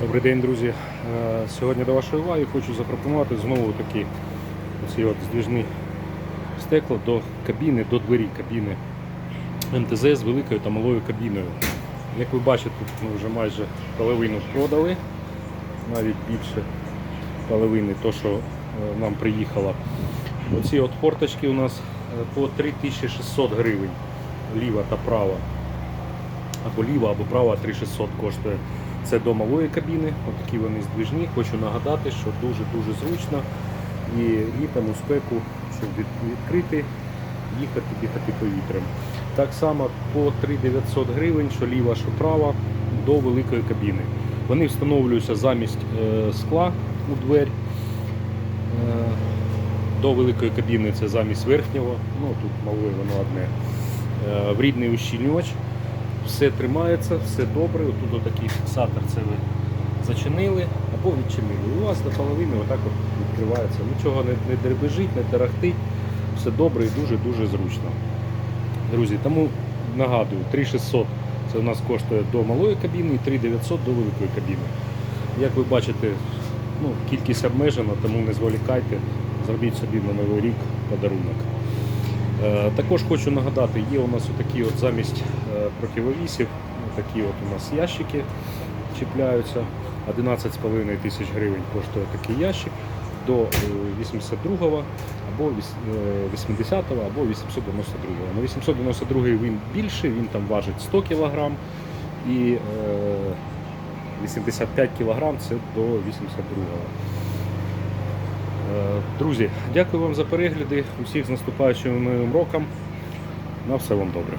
Добрий день, друзі. Е, Сьогодні до вашої уваги хочу запропонувати знову такі оці от здвіжні стекла до кабіни, до двері кабіни МТЗ з великою та малою кабіною. Як ви бачите, ми вже майже половину продали, навіть більше половини, то що е, нам приїхало. Оці от форточки у нас е, по 3600 гривень, ліва та права або ліва, або права 3600 коштує. Це до малої кабіни, отакі вони здвижні. Хочу нагадати, що дуже-дуже зручно і літом у спеку, щоб відкрити, їхати, дихати повітрям. Так само по 3900 гривень, що ліва, що права, до великої кабіни. Вони встановлюються замість е, скла у двері. Е, до великої кабіни це замість верхнього, ну тут малої воно одне. Е, в рідний ущільнювач все тримається, все добре. Тут отакий фіксатор це ви зачинили або відчинили. У вас до половини отак от відкривається. Нічого не дребежить, не тарахтить. Все добре і дуже-дуже зручно. Друзі, тому нагадую, 3600 це у нас коштує до малої кабіни і 3900 до великої кабіни. Як ви бачите, ну, кількість обмежена, тому не зволікайте, зробіть собі на новий рік подарунок. Е, Також хочу нагадати, є у нас отакі от замість е, противовісів, такі от у нас ящики чіпляються. 11,5 тисяч гривень коштує такий ящик до е, 82-го або е, 80-го або 892-го. На 892 він більший, він там важить 100 кг і е, 85 кг це до 82-го. Е, Друзі, дякую вам за перегляди. Усіх з наступаючим новим роком. На все вам добре.